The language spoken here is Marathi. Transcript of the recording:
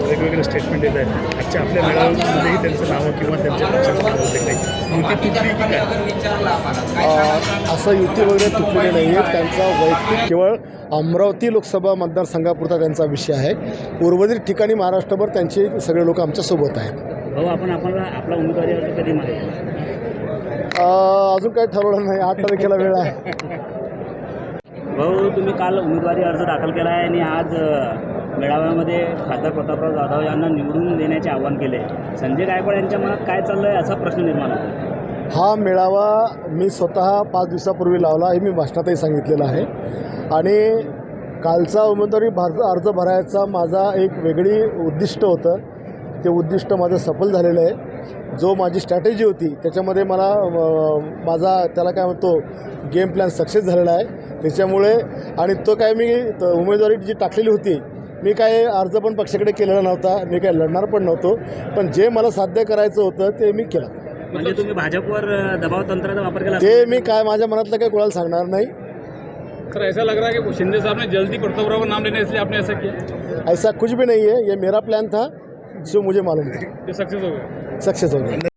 वेगवेगळे स्टेटमेंट देत आहेत. आजच्या आपल्या मेळाव्यामध्येही त्यांचं नावं किंवा त्यांच्या पक्षाचं नाव होते काही युती तुटली की काय? असं युती वगैरे तुटलेली नाही आहे त्यांचा वैयक्तिक केवळ अमरावती लोकसभा मतदारसंघापुरता त्यांचा विषय आहे. उर्वरित ठिकाणी महाराष्ट्रभर त्यांचे सगळे लोक आमच्यासोबत आहेत. भाऊ आपण आपला आपला उमेदवारी अर्ज कधी मागेल अ, अजून काही ठरवलं नाही. आठ तारखेला वेळ आहे. तुम्ही काल उमेदवारी अर्ज दाखल केला आहे आणि आज मेळाव्यामध्ये खासदार प्रतापराव जाधव यांना निवडून देण्याचे आवाहन केले. संजय गायकवाड यांच्या मनात काय चाललं आहे असा प्रश्न निर्माण होतो हा मेळावा मी स्वतः पाच दिवसापूर्वी लावला हे मी भाषणातही सांगितलेलं आहे. आणि कालचा उमेदवारी भार अर्ज भरायचा माझा एक वेगळी उद्दिष्ट होतं. ते उद्दिष्ट माझं सफल झालेलं आहे. जो माझी स्ट्रॅटेजी होती त्याच्यामध्ये मला माझा त्याला काय म्हणतो गेम प्लॅन सक्सेस झालेला आहे. त्याच्यामुळे आणि तो काय मी त- उमेदवारी जी टाकलेली होती मी काय अर्ज पण पक्षाकडे केलेला नव्हता मी काय लढणार पण नव्हतो पण जे मला साध्य करायचं होतं ते मी केलं. म्हणजे तुम्ही भाजपवर दबाव तंत्राचा वापर केला ते मी काय माझ्या मनातलं काही कोणाला सांगणार नाही. सर ऐसा लग रहा है कि शिंदे साहब ने जल्दी का नाम लेना इसलिए आपने ऐसा किया? ऐसा कुछ भी नहीं है ये मेरा प्लान था. जो मुझे मालूम था। सक्सेस हो गया। सक्सेस हो गया।